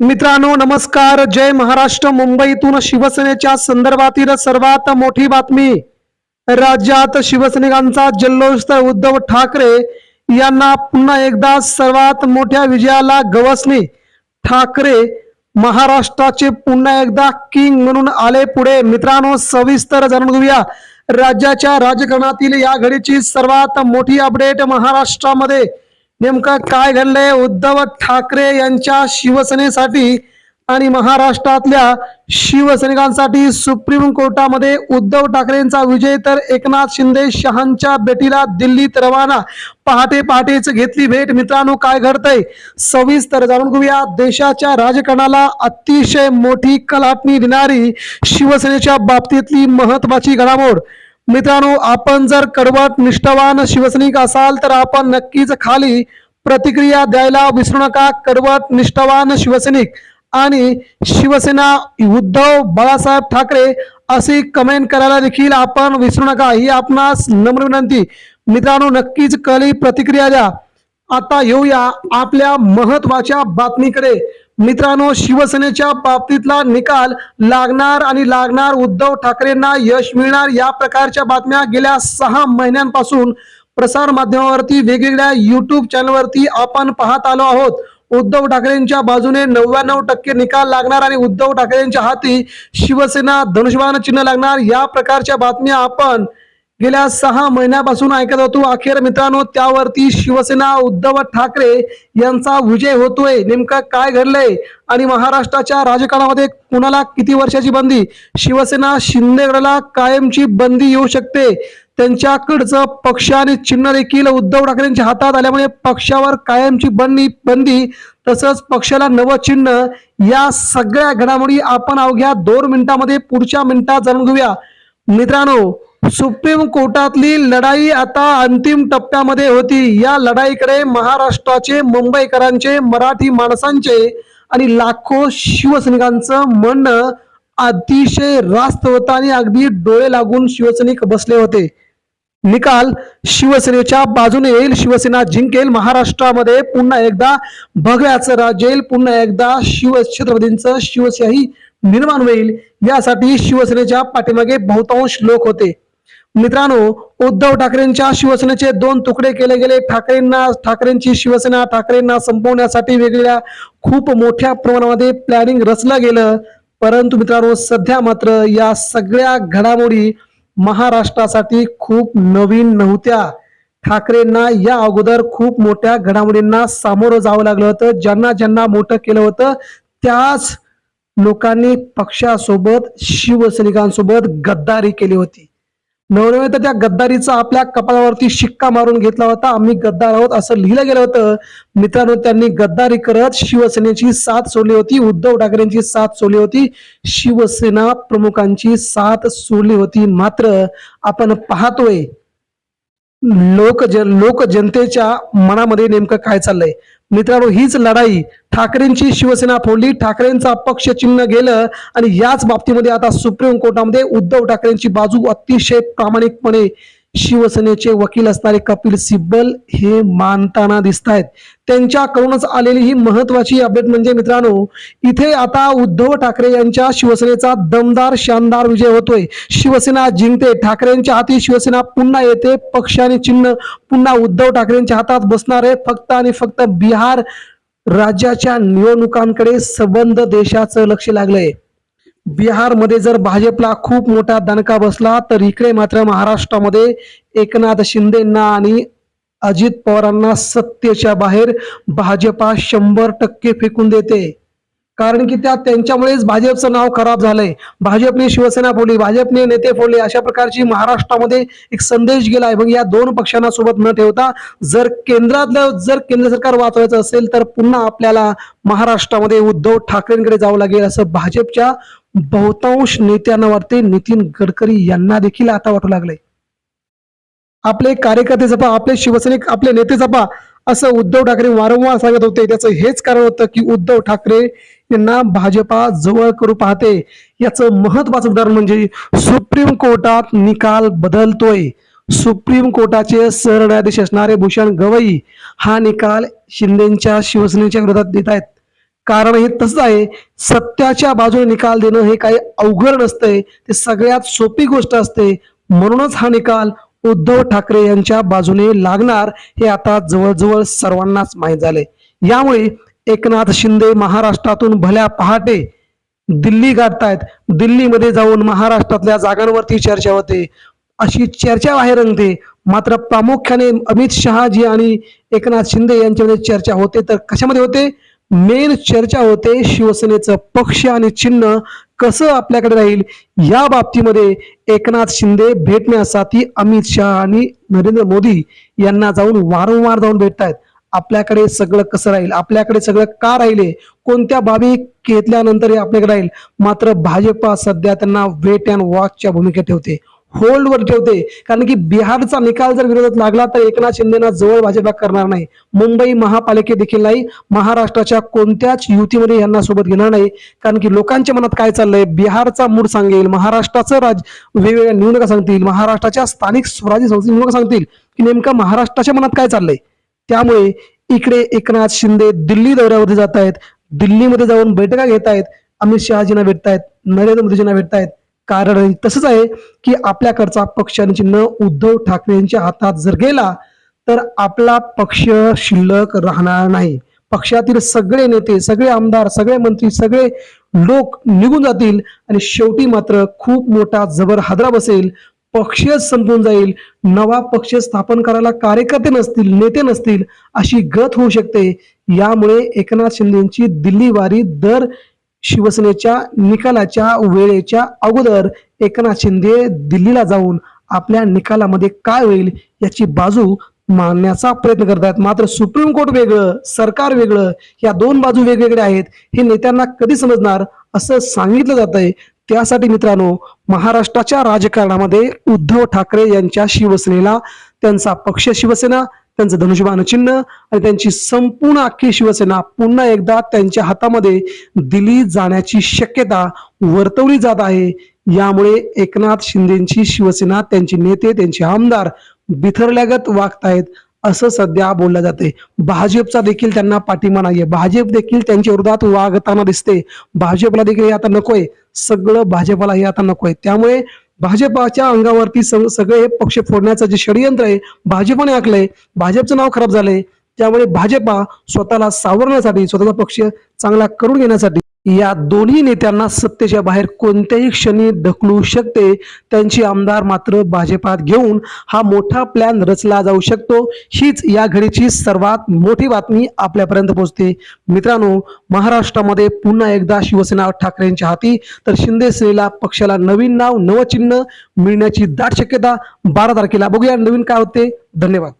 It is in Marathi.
मित्रांनो नमस्कार. जय महाराष्ट्र. मुंबईतून शिवसेनेच्या संदर्भातील सर्वात मोठी बातमी. राज्यात शिवसैनिकांचा जल्लोष तर उद्धव ठाकरे यांना पुन्हा एकदा सर्वात मोठ्या विजयाला गवसणी. ठाकरे महाराष्ट्राचे पुन्हा एकदा किंग म्हणून आले पुढे. मित्रांनो सविस्तर जाणून घेऊया. राज्याच्या राजकारणातील या घडीची सर्वात मोठी अपडेट महाराष्ट्रामध्ये. नेमकं काय घडलंय? उद्धव ठाकरे यांच्या शिवसेनेसाठी आणि महाराष्ट्रातल्या शिवसैनिकांसाठी सुप्रीम कोर्टामध्ये उद्धव ठाकरेंचा विजय तर एकनाथ शिंदे शहांच्या भेटीला दिल्लीत रवाना. पहाटे पहाटेच घेतली भेट. मित्रांनो काय घडतंय? सविस्तर जाणून घेऊया. देशाच्या राजकारणाला अतिशय मोठी कलाटणी देणारी शिवसेनेच्या बाबतीतली महत्वाची घडामोड. मित्रांनो आपण जर कडवट निष्ठावान शिवसैनिक असाल तर आपण नक्कीच खाली प्रतिक्रिया द्यायला विसरू नका. कडवट निष्ठावान शिवसैनिक आणि शिवसेना उद्धव बाळासाहेब ठाकरे अशी कमेंट करायला देखील आपण विसरू नका. ही आपणास नम्र विनंती. मित्रांनो नक्कीच कली प्रतिक्रिया द्या. आता येऊया आपल्या महत्त्वाच्या बातमीकडे. मित्रांनो शिवसेनेच्या बाबतीतला निकाल लागणार आणि लागणार उद्धव ठाकरेंना यश मिळणार या प्रकारच्या बातम्या गेल्या सहा महिन्यांपासून प्रसार माध्यमावरती वेगवेगळ्या युट्यूब चॅनलवरती आपण पाहत आलो आहोत. उद्धव ठाकरेंच्या बाजूने नव्याण्णव टक्के निकाल लागणार आणि उद्धव ठाकरेंच्या हाती शिवसेना धनुष्यबाण चिन्ह लागणार या प्रकारच्या बातम्या आपण गेल्या सहा महिन्यापासून ऐकत होतो अखेर मित्रांनो त्यावरती शिवसेना उद्धव ठाकरे यांचा विजय होतोय. नेमका काय घडलंय? आणि महाराष्ट्राच्या राजकारणामध्ये कुणाला किती वर्षाची बंदी? शिवसेना शिंदेगडला कायमची बंदी येऊ शकते. त्यांच्याकडचं पक्ष आणि चिन्ह देखील उद्धव ठाकरेंच्या हातात आल्यामुळे पक्षावर कायमची बंदी बंदी तसंच पक्षाला नवं चिन्ह या सगळ्या घडामोडी आपण अवघ्या दोन मिनिटांमध्ये पुढच्या मिनिटात जाणून घेऊया. मित्रांनो सुप्रीम कोर्टातली लढाई आता अंतिम टप्प्यामध्ये होती. या लढाईकडे महाराष्ट्राचे मुंबईकरांचे मराठी माणसांचे आणि लाखो शिवसैनिकांचं म्हणणं अतिशय रास्त होतं आणि अगदी डोळे लागून शिवसैनिक बसले होते. निकाल शिवसेनेच्या बाजूने येईल. शिवसेना जिंकेल. महाराष्ट्रामध्ये पुन्हा एकदा भगव्याचं राज्य येईल. पुन्हा एकदा शिव छत्रपतींचं शिवशाही निर्माण होईल. यासाठी शिवसेनेच्या पाठीमागे बहुतांश लोक होते. मित्रांनो उद्धव ठाकरेंच्या शिवसेनेचे दोन तुकडे केले गेले. ठाकरेंना ठाकरेंची शिवसेना ठाकरेंना संपवण्यासाठी वेगवेगळ्या खूप मोठ्या प्रमाणामध्ये प्लॅनिंग रचलं गेलं. परंतु मित्रांनो सध्या मात्र या सगळ्या घडामोडी महाराष्ट्रासाठी खूप नवीन नव्हत्या. ठाकरेंना या अगोदर खूप मोठ्या घडामोडींना सामोरं जावं लागलं होतं. ज्यांना ज्यांना मोठं केलं होतं त्याच लोकांनी पक्षासोबत शिवसैनिकांसोबत गद्दारी केली होती. नवनवे तर त्या गद्दारीचा आपल्या कपाळावरती शिक्का मारून घेतला होता. आम्ही गद्दार आहोत असं लिहिलं गेलं होतं. मित्रांनो त्यांनी गद्दारी करत शिवसेनेची साथ सोडली होती. उद्धव ठाकरेंची साथ सोडली होती. शिवसेना प्रमुखांची साथ सोडली होती. मात्र आपण पाहतोय लोक जन लोक जनतेच्या मनामध्ये नेमकं काय चाललंय? मित्रांनो हीच लढाई ठाकरेंची शिवसेना फोडली. ठाकरेंचा पक्ष चिन्ह गेलं आणि याच बाबतीमध्ये आता सुप्रीम कोर्टामध्ये उद्धव ठाकरेंची बाजू अतिशय प्रामाणिकपणे शिवसेनेचे वकील असणारे कपिल सिब्बल हे मानताना दिसत आहेत त्यांच्याकडूनच आलेली ही महत्वाची अपडेट म्हणजे मित्रांनो इथे आता उद्धव ठाकरे यांच्या शिवसेनेचा दमदार शानदार विजय होतोय. शिवसेना जिंकते ठाकरेंच्या हाती शिवसेना पुन्हा येते पक्ष आणि चिन्ह पुन्हा उद्धव ठाकरेंच्या हातात बसणार आहे. फक्त आणि फक्त बिहार राज्याच्या निवडणुकांकडे सबंध देशाचं लक्ष लागलंय. बिहारमध्ये जर भाजपला खूप मोठा दणका बसला तर इकडे मात्र महाराष्ट्रामध्ये एकनाथ शिंदेंना आणि अजित पवारांना सत्तेच्या बाहेर भाजपा शंभर टक्के फेकून देते. कारण की त्या त्यांच्यामुळेच भाजपचं नाव खराब झालंय. भाजपने शिवसेना फोडली भाजपने नेते फोडले अशा प्रकारची महाराष्ट्रामध्ये एक संदेश गेलाय. मग या दोन पक्षांना सोबत न ठेवता जर केंद्रातलं जर केंद्र सरकार वाचवायचं असेल तर पुन्हा आपल्याला महाराष्ट्रामध्ये उद्धव ठाकरेंकडे जावं लागेल असं भाजपच्या बहुतांश नेत्यांना वाटते नितीन गडकरी यांना देखील आता वाटू लागलंय. आपले कार्यकर्ते जपा आपले शिवसैनिक आपले नेते जपा असं उद्धव ठाकरे वारंवार सांगत होते. त्याचं हेच कारण होतं की उद्धव ठाकरे यांना भाजपा जवळ करू पाहते. याचं महत्वाचं उदाहरण म्हणजे सुप्रीम कोर्टात निकाल बदलतोय. सुप्रीम कोर्टाचे सरन्यायाधीश असणारे भूषण गवई हा निकाल शिंदेच्या शिवसेनेच्या विरोधात देत आहेत. कारण हे तसंच आहे. सत्याच्या बाजूने निकाल देणं हे काही अवघड नसतंय. ते सगळ्यात सोपी गोष्ट असते. म्हणूनच हा निकाल उद्धव ठाकरे यांच्या बाजूने लागणार हे आता जवळजवळ सर्वांनाच माहीत झाले यामुळे एकनाथ शिंदे महाराष्ट्रातून भल्या पहाटे दिल्ली गाठतायत. दिल्लीमध्ये जाऊन महाराष्ट्रातल्या जागांवरती चर्चा होते. अशी चर्चा बाहेर रंगते मात्र प्रामुख्याने अमित शहाजी आणि एकनाथ शिंदे यांच्यामध्ये चर्चा होते तर कशामध्ये होते? मेन चर्चा होते शिवसेनेचं पक्ष आणि चिन्ह कसं आपल्याकडे राहील या बाबतीमध्ये एकनाथ शिंदे भेटण्यासाठी अमित शहा आणि नरेंद्र मोदी यांना जाऊन वारंवार जाऊन भेटतायत. आपल्याकडे सगळं कसं राहील? आपल्याकडे सगळं का राहिले? कोणत्या बाबी घेतल्यानंतर हे आपल्याकडे राहील? मात्र भाजपा सध्या त्यांना वेट अँड वॉचच्या भूमिकेत ठेवते. होल्डवर ठेवते. कारण की बिहारचा निकाल जर विरोधात लागला तर एकनाथ शिंदेना जवळ भाजपा करणार नाही. मुंबई महापालिके देखील नाही. महाराष्ट्राच्या कोणत्याच युतीमध्ये यांना सोबत घेणार नाही. कारण की लोकांच्या मनात काय चाललंय? बिहारचा मूड सांगेल. महाराष्ट्राचं राज वेगवेगळ्या निवडणुका सांगतील. महाराष्ट्राच्या स्थानिक स्वराज्य संस्थेची निवडणुका सांगतील. की नेमकं महाराष्ट्राच्या मनात काय चाललंय? त्यामुळे इकडे एकनाथ शिंदे दिल्ली दौऱ्यावरती जात आहेत दिल्लीमध्ये जाऊन बैठका घेत आहेत अमित शहाजींना भेटतायत. नरेंद्र मोदीजींना भेटतायत. कारण तसंच आहे की आपल्याकडचा पक्ष आणि चिन्ह उद्धव ठाकरे यांच्या हातात जर गेला तर आपला पक्ष शिल्लक राहणार नाही. पक्षातील सगळे नेते सगळे आमदार सगळे मंत्री सगळे लोक निघून जातील आणि शेवटी मात्र खूप मोठा जबर हादरा बसेल. पक्षच संपून जाईल. नवा पक्ष स्थापन करायला कार्यकर्ते नसतील नेते नसतील अशी गत होऊ शकते. यामुळे एकनाथ शिंदेची दिल्ली वारी दर शिवसेनेच्या निकालाच्या वेळेच्या अगोदर एकनाथ शिंदे दिल्लीला जाऊन आपल्या निकालामध्ये काय होईल याची बाजू मांडण्याचा प्रयत्न करतात. मात्र सुप्रीम कोर्ट वेगळं सरकार वेगळं या दोन बाजू वेगवेगळ्या आहेत. हे नेत्यांना कधी समजणार असं सांगितलं जात आहे त्यासाठी मित्रांनो महाराष्ट्राच्या राजकारणामध्ये उद्धव ठाकरे यांच्या शिवसेनेला त्यांचा पक्ष शिवसेना त्यांचं धनुष्यबाण चिन्ह आणि त्यांची संपूर्ण अख्खी शिवसेना पुन्हा एकदा त्यांच्या हातामध्ये दिली जाण्याची शक्यता वर्तवली जात आहे. यामुळे एकनाथ शिंदेची शिवसेना त्यांचे नेते त्यांचे आमदार बिथरल्यागत वागतायत असं सध्या बोललं जाते भाजपचा देखील त्यांना पाठिंबा नाहीये. भाजप देखील त्यांच्या विरोधात वागताना दिसते भाजपला देखील हे आता नकोय. सगळं भाजपला हे आता नकोय. त्यामुळे भाजपाच्या अंगावरती सग- सगळे पक्ष फोडण्याचं जे षडयंत्र आहे भाजपने आखलंय भाजपचं नाव खराब झालंय त्यामुळे भाजपा स्वतःला सावरण्यासाठी स्वतःचा पक्ष चांगला करून घेण्यासाठी या दोन्ही नेत्यांना सत्तेच्या बाहेर कोणत्याही क्षणी ढकलू शकते. त्यांची आमदार मात्र भाजपात घेऊन हा मोठा प्लॅन रचला जाऊ शकतो. हीच या घडीची सर्वात मोठी बातमी आपल्यापर्यंत पोहोचते. मित्रांनो महाराष्ट्रामध्ये पुन्हा एकदा शिवसेना ठाकरेंच्या हाती तर शिंदे सेनेला पक्षाला नवीन नाव नवचिन्ह मिळण्याची दाट शक्यता बारा तारखेला. बघूया नवीन काय होते. धन्यवाद.